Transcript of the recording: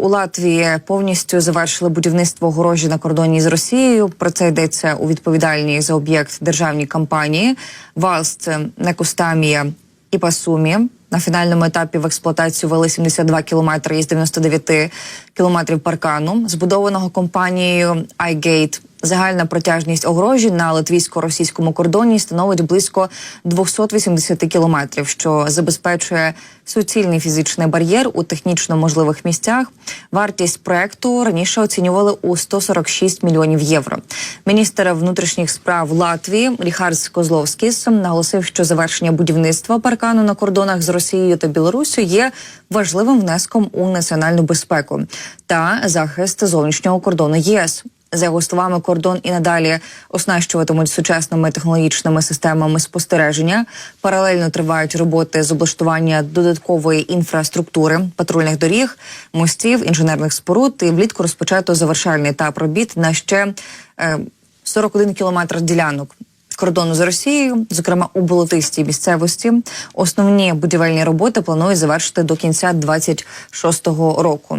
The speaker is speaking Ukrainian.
У Латвії повністю завершили будівництво огорожі на кордоні з Росією. Про це йдеться у відповідальній за об'єкт державній кампанії Валст Некустамія і Пасумі. На фінальному етапі в експлуатацію вели 72 кілометри із 99 кілометрів паркану, збудованого компанією iGate. Загальна протяжність огорожі на латвійсько-російському кордоні становить близько 280 кілометрів, що забезпечує суцільний фізичний бар'єр у технічно можливих місцях. Вартість проекту раніше оцінювали у 146 мільйонів євро. Міністр внутрішніх справ Латвії Ріхардс Козловськіс наголосив, що завершення будівництва паркану на кордонах з Росією та Білоруссю є важливим внеском у національну безпеку та захист зовнішнього кордону ЄС. За його словами, кордон і надалі оснащуватимуть сучасними технологічними системами спостереження. Паралельно тривають роботи з облаштування додаткової інфраструктури, патрульних доріг, мостів, інженерних споруд. І влітку розпочато завершальний етап робіт на ще е, 41 кілометр ділянок. Кордону з Росією, зокрема у болотистій місцевості, основні будівельні роботи планують завершити до кінця 26-го року.